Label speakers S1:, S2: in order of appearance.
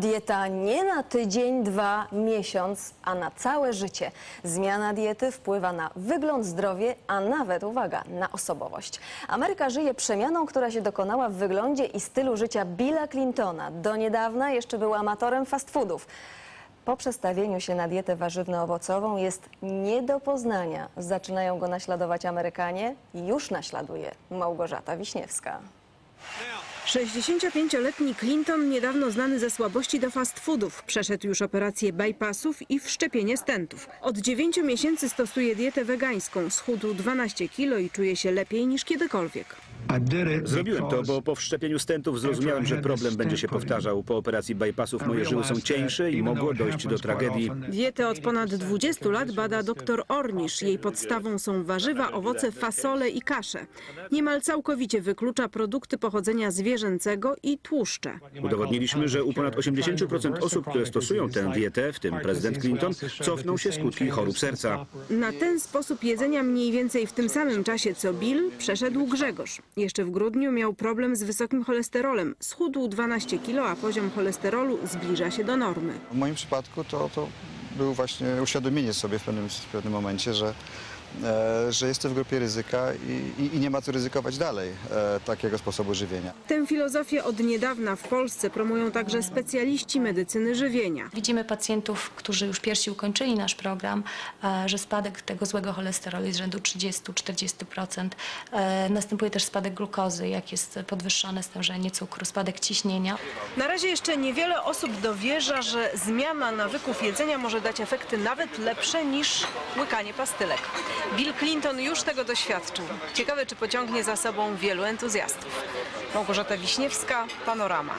S1: Dieta nie na tydzień, dwa, miesiąc, a na całe życie. Zmiana diety wpływa na wygląd, zdrowie, a nawet, uwaga, na osobowość. Ameryka żyje przemianą, która się dokonała w wyglądzie i stylu życia Billa Clintona. Do niedawna jeszcze był amatorem fast foodów. Po przestawieniu się na dietę warzywno-owocową jest nie do poznania. Zaczynają go naśladować Amerykanie. Już naśladuje Małgorzata Wiśniewska.
S2: 65-letni Clinton, niedawno znany ze słabości do fast foodów, przeszedł już operację bypassów i wszczepienie stentów. Od 9 miesięcy stosuje dietę wegańską, schudł 12 kilo i czuje się lepiej niż kiedykolwiek.
S3: Zrobiłem to, bo po wszczepieniu stentów zrozumiałem, że problem będzie się powtarzał. Po operacji bypassów moje żyły są cieńsze i mogło dojść do tragedii.
S2: Dietę od ponad 20 lat bada dr Ornisz. Jej podstawą są warzywa, owoce, fasole i kasze. Niemal całkowicie wyklucza produkty pochodzenia zwierzęcego i tłuszcze.
S3: Udowodniliśmy, że u ponad 80% osób, które stosują tę dietę, w tym prezydent Clinton, cofną się skutki chorób serca.
S2: Na ten sposób jedzenia mniej więcej w tym samym czasie co Bill przeszedł Grzegorz. Jeszcze w grudniu miał problem z wysokim cholesterolem. Schudł 12 kilo, a poziom cholesterolu zbliża się do normy.
S4: W moim przypadku to, to było właśnie uświadomienie sobie w pewnym, w pewnym momencie, że, że jestem w grupie ryzyka i, i, i nie ma co ryzykować dalej e, takiego sposobu żywienia.
S2: Tę filozofię od niedawna w Polsce promują także specjaliści medycyny żywienia.
S5: Widzimy pacjentów, którzy już pierwsi ukończyli nasz program, e, że spadek tego złego cholesterolu jest rzędu 30-40%. E, Następuje też spadek glukozy, jak jest podwyższone stężenie cukru, spadek ciśnienia.
S2: Na razie jeszcze niewiele osób dowierza, że zmiana nawyków jedzenia może dać efekty nawet lepsze niż łykanie pastylek. Bill Clinton już tego doświadczył. Ciekawe, czy pociągnie za sobą wielu entuzjastów. Małgorzata Wiśniewska, Panorama.